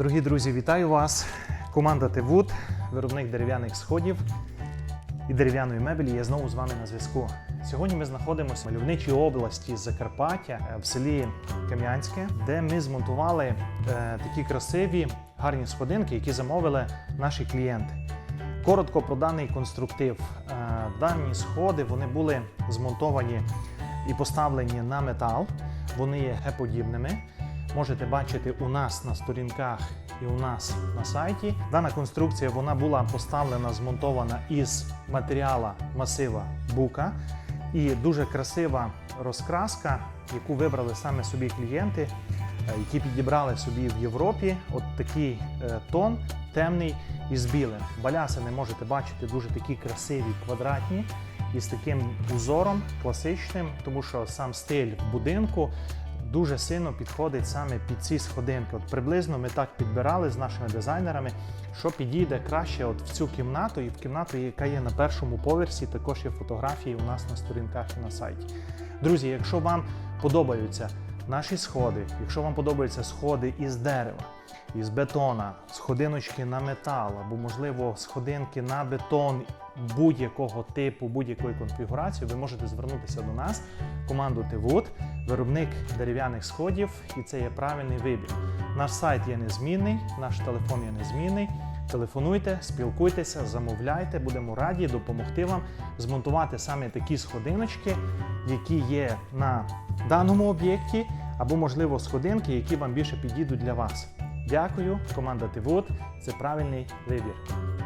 Дорогі друзі, вітаю вас! Команда Тевуд, виробник дерев'яних сходів і дерев'яної мебелі. Я знову з вами на зв'язку. Сьогодні ми знаходимося в мальовничій області Закарпаття е, в селі Кам'янське, де ми змонтували е, такі красиві гарні сходинки, які замовили наші клієнти. Коротко про даний конструктив. Е, Дані сходи вони були змонтовані і поставлені на метал. Вони є геподібними. Можете бачити у нас на сторінках і у нас на сайті. Дана конструкція вона була поставлена, змонтована із матеріала масива бука. І дуже красива розкраска, яку вибрали саме собі клієнти, е, які підібрали собі в Європі. От такий е, тон темний із білим. Баляси не можете бачити дуже такі красиві, квадратні із таким узором класичним, тому що сам стиль будинку дуже сильно підходить саме під ці сходинки. От приблизно ми так підбирали з нашими дизайнерами, що підійде краще от в цю кімнату і в кімнату, яка є на першому поверсі. Також є фотографії у нас на сторінках і на сайті. Друзі, якщо вам подобаються наші сходи, якщо вам подобаються сходи із дерева, із бетона, сходиночки на метал, або, можливо, сходинки на бетон будь-якого типу, будь-якої конфігурації, ви можете звернутися до нас, команду Тивуд, виробник дерев'яних сходів, і це є правильний вибір. Наш сайт є незмінний, наш телефон є незмінний. Телефонуйте, спілкуйтеся, замовляйте, будемо раді допомогти вам змонтувати саме такі сходиночки, які є на даному об'єкті, або, можливо, сходинки, які вам більше підійдуть для вас. Дякую, команда Тивуд. Це правильний вибір.